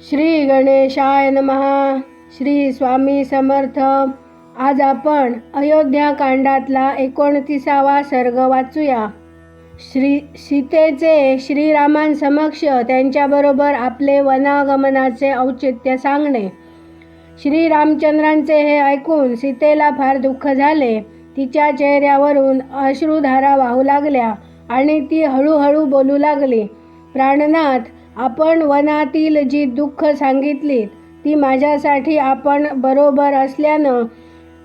श्री गणेशाय नमहा श्री स्वामी समर्थ. आज आपण अयोध्या कांडातला एकोणतीसावा सर्ग वाचूया. श्री सीतेचे श्रीरामांसमक्ष त्यांच्याबरोबर आपले वनागमनाचे औचित्य सांगणे. श्रीरामचंद्रांचे हे ऐकून सीतेला फार दुःख झाले. तिच्या चेहऱ्यावरून अश्रुधारा वाहू लागल्या आणि ती हळूहळू बोलू लागली. प्राणनाथ आपण वनातील जी दुःख सांगितलीत ती माझ्यासाठी आपण बरोबर असल्यानं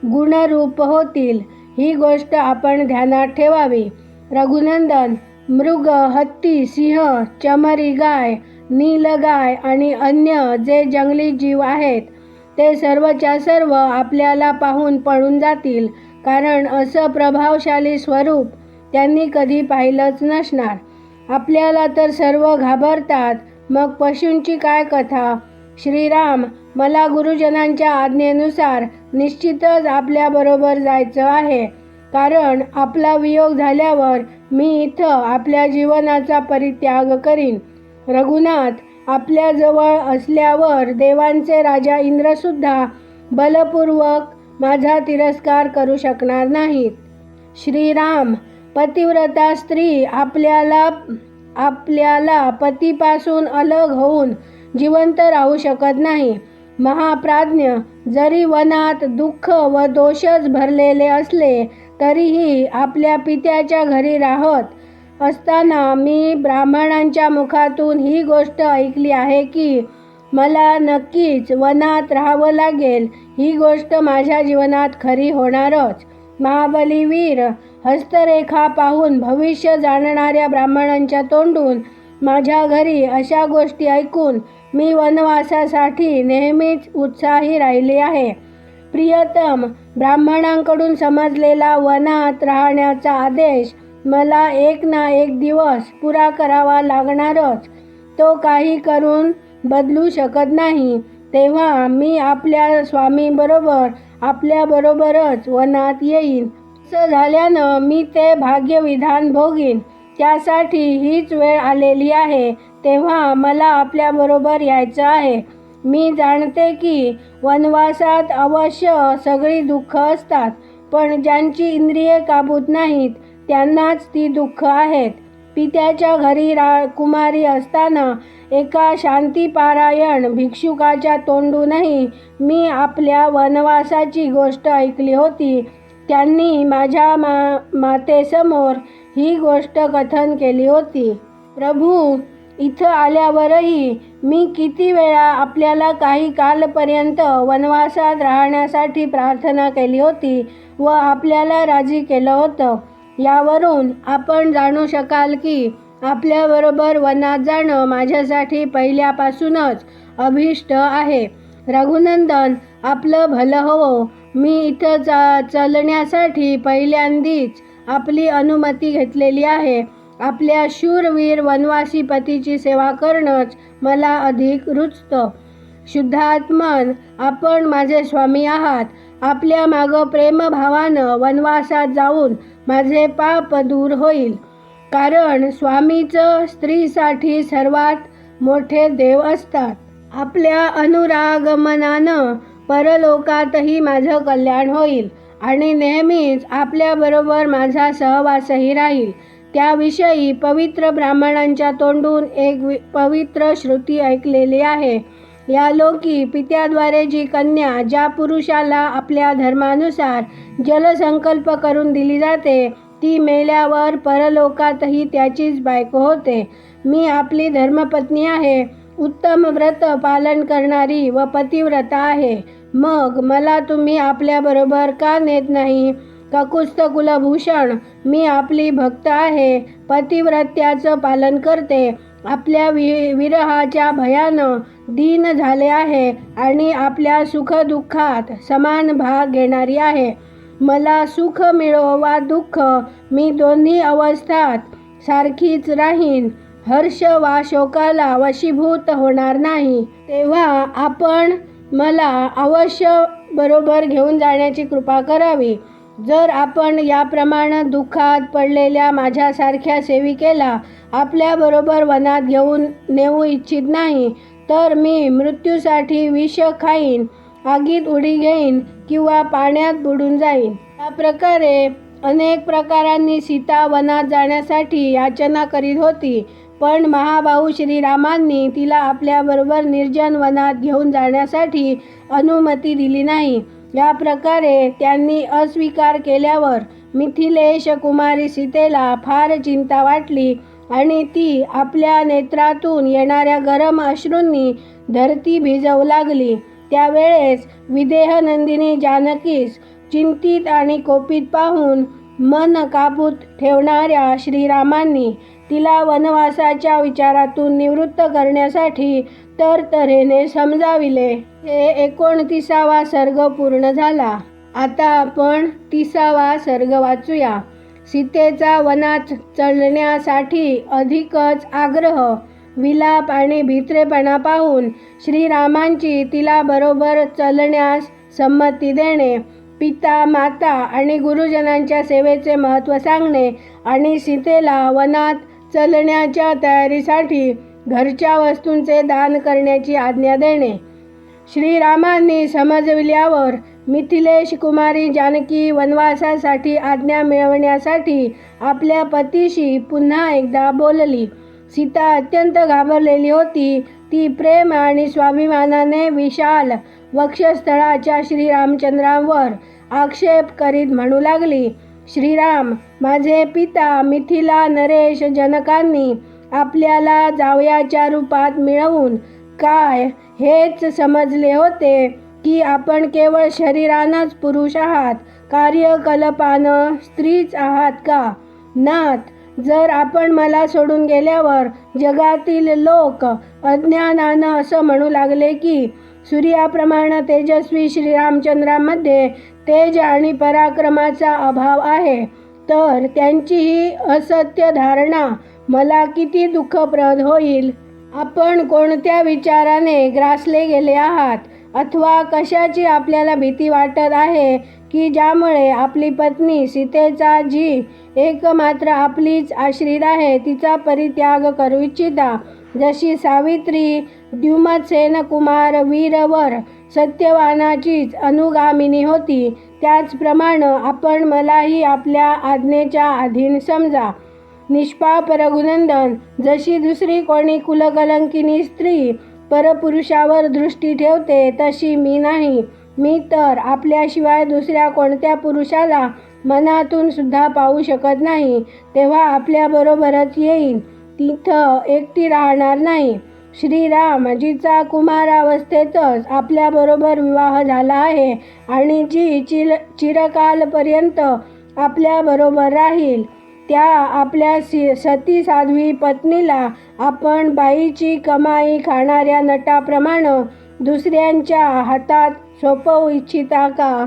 गुणरूप होतील. ही गोष्ट आपण ध्यानात ठेवावी. रघुनंदन मृग हत्ती सिंह चमरी गाय नीलगाय आणि अन्य जे जंगली जीव आहेत ते सर्वच्या सर्व आपल्याला पाहून पळून जातील. कारण असं प्रभावशाली स्वरूप त्यांनी कधी पाहिलंच नसणार. आपल्याला तर सर्व घाबरतात. मग पशूंची काय कथा? श्रीराम मला गुरुजनांच्या आज्ञेनुसार निश्चितच आपल्याबरोबर जायचं आहे. कारण आपला वियोग झाल्यावर मी इथं आपल्या जीवनाचा परित्याग करीन. रघुनाथ आपल्याजवळ असल्यावर देवांचे राजा इंद्रसुद्धा बलपूर्वक माझा तिरस्कार करू शकणार नाहीत. श्रीराम पतिव्रता स्त्री आपल्याला आपल्याला पतीपासून अलग होऊन जिवंत राहू शकत नाही. महाप्राज्ञ जरी वनात दुःख व दोषच भरलेले असले तरीही आपल्या पित्याच्या घरी राहत असताना मी ब्राह्मणांच्या मुखातून ही गोष्ट ऐकली आहे की मला नक्कीच वनात राहावं लागेल. ही गोष्ट माझ्या जीवनात खरी होणारच. महाबलीवीर हस्तरेखा पाहून भविष्य जाणणाऱ्या ब्राह्मणांच्या तोंडून माझ्या घरी अशा गोष्टी ऐकून मी वनवासासाठी नेहमीच उत्साही राहिले आहे. प्रियतम ब्राह्मणांकडून समजलेला वनात राहण्याचा आदेश मला एक ना एक दिवस पुरा करावा लागणारच. तो काही करून बदलू शकत नाही. तेव्हा मी आपल्या स्वामीबरोबर आपल्याबरोबरच वनात येईन. असं झाल्यानं मी ते भाग्यविधान भोगीन. त्यासाठी हीच वेळ आलेली आहे. तेव्हा मला आपल्याबरोबर यायचं आहे. मी जाणते की वनवासात अवश्य सगळी दुःख असतात पण ज्यांची इंद्रिये काबूत नाहीत त्यांनाच ती दुःख आहेत. पित्याच्या घरी रा कुमारी असताना एका शांतीपारायण भिक्षुकाच्या तोंडूनही मी आपल्या वनवासाची गोष्ट ऐकली होती. त्यांनी माझ्या मा मातेसमोर ही गोष्ट कथन केली होती. प्रभू इथं आल्यावरही मी किती वेळा आपल्याला काही कालपर्यंत वनवासात राहण्यासाठी प्रार्थना केली होती व आपल्याला राजी केलं होतं. यावरून आपण जाणू शकाल की आपल्याबरोबर वनात जाणं माझ्यासाठी पहिल्यापासूनच अभिष्ट आहे. रघुनंदन आपलं भलं हो. मी इथं चा चलण्यासाठी पहिल्यांदीच आपली अनुमती घेतलेली आहे. आपल्या शूरवीर वनवासी पतीची सेवा करणंच मला अधिक रुचतं. शुद्धात्मन आपण माझे स्वामी आहात. आपल्या मागं प्रेमभावानं वनवासात जाऊन माझे पाप दूर होईल. कारण स्वामीचं स्त्रीसाठी सर्वात मोठे देव असतात. आपल्या अनुरागमनानं परलोकातही माझं कल्याण होईल आणि नेहमीच आपल्याबरोबर माझा सहवासही राहील. त्याविषयी पवित्र ब्राह्मणांच्या तोंडून एक वि पवित्र श्रुती ऐकलेली आहे. या लोकी पित्याद्वारे जी कन्या ज्या पुरुषाला आपल्या धर्मानुसार जलसंकल्प करून दिली जाते ती मेल्यावर परलोकातही त्याचीच बायको होते. मी आपली धर्मपत्नी आहे. उत्तम व्रत पालन करणारी व पतिव्रता आहे. मग मला तुम्ही आपल्याबरोबर का नेत नाही? ककुस्त कुलभूषण मी आपली भक्त आहे. पतिव्रत्याचं पालन करते. आपल्या वि विरहाच्या भयानं दीन झाले आहे आणि आपल्या सुखदुःखात समान भाग घेणारी आहे. मला सुख मिळो वा दुःख मी दोन्ही अवस्थात सारखीच राहीन. हर्ष वा शोकाला वशीभूत होणार नाही. तेव्हा आपण मला अवश्य बरोबर घेऊन जाण्याची कृपा करावी. जर आपण याप्रमाणे दुःखात पडलेल्या माझ्यासारख्या सेविकेला आपल्याबरोबर वनात घेऊन नेऊ इच्छित नाही तर मी मृत्यूसाठी विष खाईन आगीत उडी घेईन किंवा पाण्यात बुडून जाईन. या प्रकारे अनेक प्रकारांनी सीता वनात जाण्यासाठी याचना करीत होती. पण महाभाऊ श्रीरामांनी तिला आपल्याबरोबर निर्जन वनात घेऊन जाण्यासाठी अनुमती दिली नाही. या प्रकारे त्यांनी अस्वीकार केल्यावर मिथिलेश कुमारी सीतेला फार चिंता वाटली आणि ती आपल्या नेत्रातून येणाऱ्या गरम अश्रूंनी धरती भिजवू लागली. त्यावेळेस विदेहनंदिनी जानकीस चिंतित आणि कोपित पाहून मन कापूत ठेवणाऱ्या श्रीरामांनी तिला वनवासाच्या विचारातून निवृत्त करण्यासाठी तर तऱ्हेने समजाविले. हे एकोणतीसावा सर्ग पूर्ण झाला. आता आपण तिसावा सर्ग वाचूया. सीतेचा वनात चढण्यासाठी अधिकच आग्रह विलाप आणि भित्रेपणा पाहून श्रीरामांची तिला बरोबर चलण्यास संमती देणे पिता माता आणि गुरुजनांच्या सेवेचे महत्त्व सांगणे आणि सीतेला वनात चलण्याच्या तयारीसाठी घरच्या वस्तूंचे दान करण्याची आज्ञा देणे. श्रीरामांनी समजविल्यावर मिथिलेश कुमारी जानकी वनवासासाठी आज्ञा मिळवण्यासाठी आपल्या पतीशी पुन्हा एकदा बोलली. सीता अत्यंत घाबरलेली होती. ती प्रेम आणि स्वाभिमानाने विशाल वक्षस्थळाच्या श्रीरामचंद्रांवर आक्षेप करीत म्हणू लागली. श्रीराम माझे पिता मिथिला नरेश जनकांनी आपल्याला जावयाच्या रूपात मिळवून काय हेच समजले होते की आपण केवळ शरीरानंच पुरुष आहात कार्यकल्पानं स्त्रीच आहात का? नाथ जर आपण मला सोडून गेल्यावर जगातील लोक अज्ञानानं असं म्हणू लागले की सूर्याप्रमाणे तेजस्वी श्रीरामचंद्रामध्ये तेज आणि पराक्रमाचा अभाव आहे. तर त्यांची ही असत्य धारणा मला किती दुःखप्रद होईल. आपण कोणत्या विचाराने ग्रासले गेले आहात? अथवा कशाची आपल्याला भीती वाटत आहे की ज्यामुळे आपली पत्नी सीतेचा जी एकमात्र आपलीच आश्रित आहे तिचा परित्याग करू इच्छिता? जशी सावित्री द्युमत्सेन कुमार वीरवर सत्यवानाचीच अनुगामिनी होती त्याचप्रमाणे आपण मलाही आपल्या आज्ञेच्या अधीन समजा. निष्पाप रघुनंदन जशी दुसरी कोणी कुलकलंकिनी स्त्री परपुरुषावर दृष्टी ठेवते तशी मी नाही. मी तर आपल्याशिवाय दुसऱ्या कोणत्या पुरुषाला मनातून सुद्धा पाहू शकत नाही तेव्हा आपल्याबरोबरच येईन. तिथं एकटी राहणार नाही. श्रीराम जिचा कुमारावस्थेतच आपल्याबरोबर विवाह झाला आहे आणि जी चिर चिरकालपर्यंत आपल्याबरोबर राहील त्या आपल्या सी सती साध्वी पत्नीला आपण बाईची कमाई खाणाऱ्या नटाप्रमाणे दुसऱ्यांच्या हातात सोपवू इच्छिता का?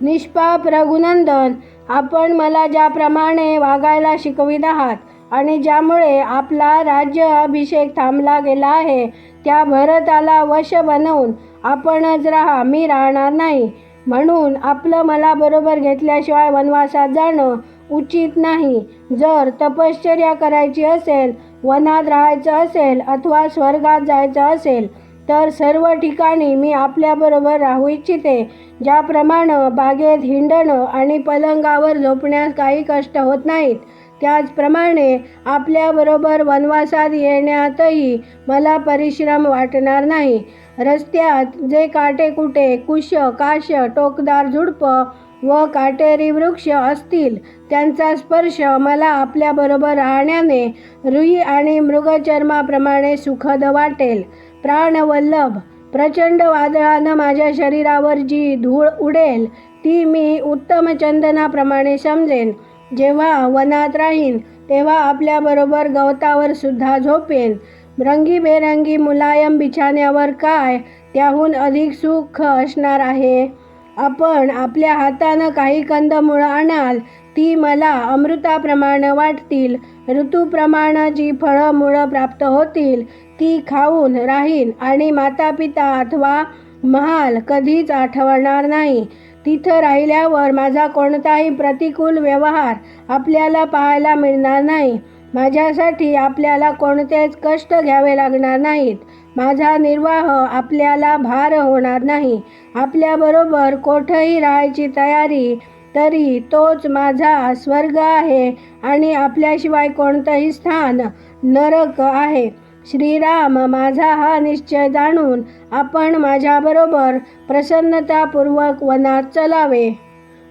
निष्पाप रघुनंदन आपण मला ज्याप्रमाणे वागायला शिकवित आहात आणि ज्यामुळे आपला राज्य अभिषेक थांबला गेला आहे त्या भरताला वश बनवून आपणच राहा मी राहणार नाही. म्हणून आपलं मला बरोबर घेतल्याशिवाय वनवासात जाणं उचित नाही. जर तपश्चर्या करायची असेल वनात राहायचं असेल अथवा स्वर्गात जायचं असेल तर सर्व ठिकाणी मी आपल्याबरोबर राहू इच्छिते ज्याप्रमाणे बागेत हिंडणं आणि पलंगावर झोपण्यास काही कष्ट होत नाहीत. त्याचप्रमाणे आपल्याबरोबर वनवासात येण्यातही मला परिश्रम वाटणार नाही. रस्त्यात जे काटेकुटे कुश काश टोकदार झुडपं व काटेरी वृक्ष असतील त्यांचा स्पर्श मला आपल्याबरोबर राहण्याने रुई आणि मृगचर्माप्रमाणे सुखद वाटेल. प्राणवल्लभ प्रचंड वादळानं माझ्या शरीरावर जी धूळ उडेल ती मी उत्तम चंदनाप्रमाणे समजेन. जेव्हा वनात राहीन तेव्हा आपल्याबरोबर गवतावर सुद्धा झोपेन. रंगीबेरंगी मुलायम बिछाण्यावर काय? त्याहून अधिक सुख असणार आहे. आपण आपल्या हातानं काही कंदमुळं आणाल ती मला अमृताप्रमाणे वाटतील. ऋतूप्रमाणे जी फळं मुळं प्राप्त होतील ती खाऊन राहीन आणि माता पिता अथवा महाल कधीच आठवणार नाही. तिथं राहिल्यावर माझा कोणताही प्रतिकूल व्यवहार आपल्याला पाहायला मिळणार नाही. माझ्यासाठी आपल्याला कोणतेच कष्ट घ्यावे लागणार नाहीत. माझा निर्वाह आपल्याला भार होणार नाही. आपल्याबरोबर कोठंही राहायची तयारी तरी तोच माझा स्वर्ग आहे आणि आपल्याशिवाय कोणतंही स्थान नरक आहे. श्रीराम माझा हा निश्चय जाणून आपण माझ्याबरोबर प्रसन्नतापूर्वक वनात चलावे.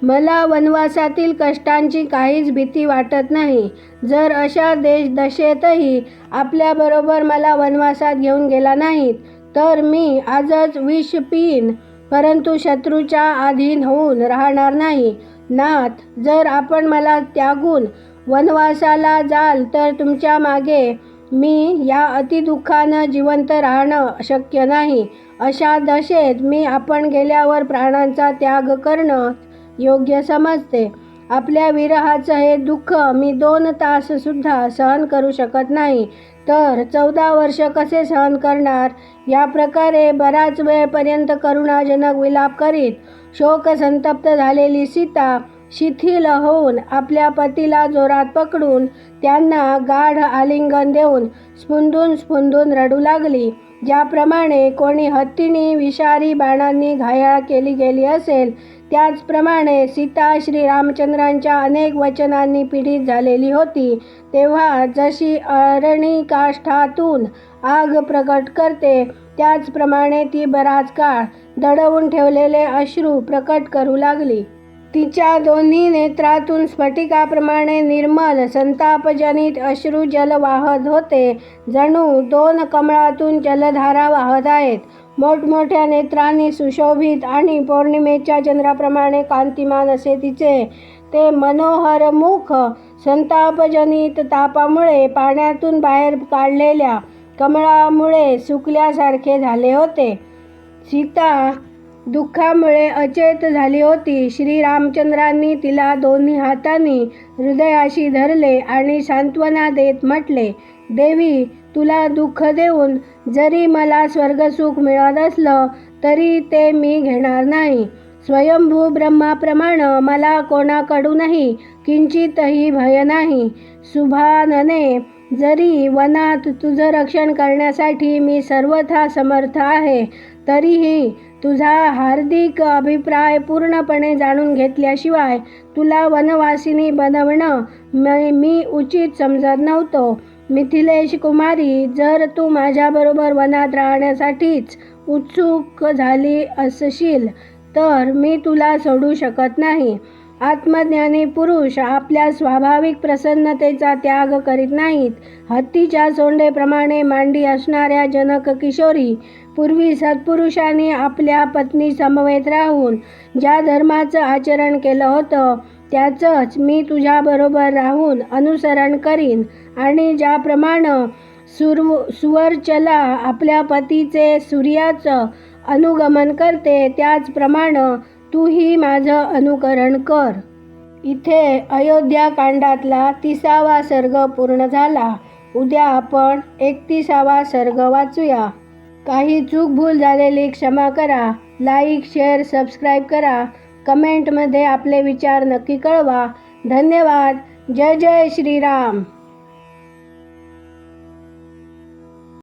मला वनवासातील कष्टांची काहीच भीती वाटत नाही. जर अशा देश दशेतही आपल्याबरोबर मला वनवासात घेऊन गेला नाहीत तर मी आजच विष पिईन परंतु शत्रूच्या अधीन होऊन राहणार नाही. नाथ जर आपण मला त्यागून वनवासाला जाल तर तुमच्या मागे मी या अतिदुःखानं जिवंत राहणं शक्य नाही. अशा दशेत मी आपण गेल्यावर प्राणांचा त्याग करणं योग्य समजते. आपल्या विरहाचं हे दुःख मी दोन ताससुद्धा सहन करू शकत नाही. तर चौदा वर्ष कसे सहन करणार? या प्रकारे बराच वेळपर्यंत करुणाजनक विलाप करीत शोकसंतप्त झालेली सीता शिथिल होऊन आपल्या पतीला जोरात पकडून त्यांना गाढ आलिंगन देऊन स्फुंदून स्फुंदून रडू लागली. ज्याप्रमाणे कोणी हत्तीने विषारी बाणांनी घायाळ केली गेली असेल त्याचप्रमाणे सीता श्रीरामचंद्रांच्या अनेक वचनांनी पीडित झालेली होती तेव्हा जशी अरणी काष्ठातून आग प्रकट करते त्याचप्रमाणे ती बराच काळ दडवून ठेवलेले अश्रू प्रकट करू लागली. तिच्या दोन्ही नेत्रातून स्फटिकाप्रमाणे निर्मल संतापजनित अश्रू जल वाहत होते. जणू दोन कमळातून जलधारा वाहत आहेत. मोठमोठ्या नेत्रांनी सुशोभित आणि पौर्णिमेच्या चंद्राप्रमाणे कांतिमान असे तिचे. ते मनोहर मुख संतापजनित तापामुळे पाण्यातून बाहेर काढलेल्या कमळामुळे सुकल्यासारखे झाले होते. सीता दुःखामुळे अचेत झाली होती. श्रीरामचंद्रांनी तिला दोन्ही हातांनी हृदयाशी धरले आणि सांत्वना देत म्हटले देवी तुला दुःख देऊन जरी मला स्वर्गसुख मिळत असलं तरी ते मी घेणार नाही. स्वयंभू ब्रह्माप्रमाणे मला कोणाकडूनही किंचितही भय नाही. सुभानने जरी वनात तुझं रक्षण करण्यासाठी मी सर्वथा समर्थ आहे तरीही तुझा हार्दिक अभिप्राय पूर्णपणे जाणून घेतल्याशिवाय तुला वनवासिनी बनवणं मी मी उचित समजत नव्हतो. मिथिलेश कुमारी जर तू माझ्याबरोबर वनात राहण्यासाठीच उत्सुक झाली असशील तर मी तुला सोडू शकत नाही. आत्मज्ञानी पुरुष आपल्या स्वाभाविक प्रसन्नतेचा त्याग करीत नाहीत. हत्तीच्या सोंडेप्रमाणे मांडी असणाऱ्या जनक किशोरी पूर्वी सत्पुरुषांनी आपल्या पत्नी समवेत राहून ज्या धर्माचं आचरण केलं होतं त्याचंच मी तुझ्याबरोबर राहून अनुसरण करीन. आणि ज्याप्रमाणे सुरव सुवरचला आपल्या पतीचे सूर्याचं अनुगमन करते त्याचप्रमाणे तूही माझं अनुकरण कर. इथे अयोध्याकांडातला तिसावा सर्ग पूर्ण झाला. उद्या आपण एकतीसावा सर्ग वाचूया. काही चूक भूल झालेली क्षमा करा. लाईक शेअर सबस्क्राईब करा. कमेंटमध्ये आपले विचार नक्की कळवा. धन्यवाद. जय जय श्रीराम.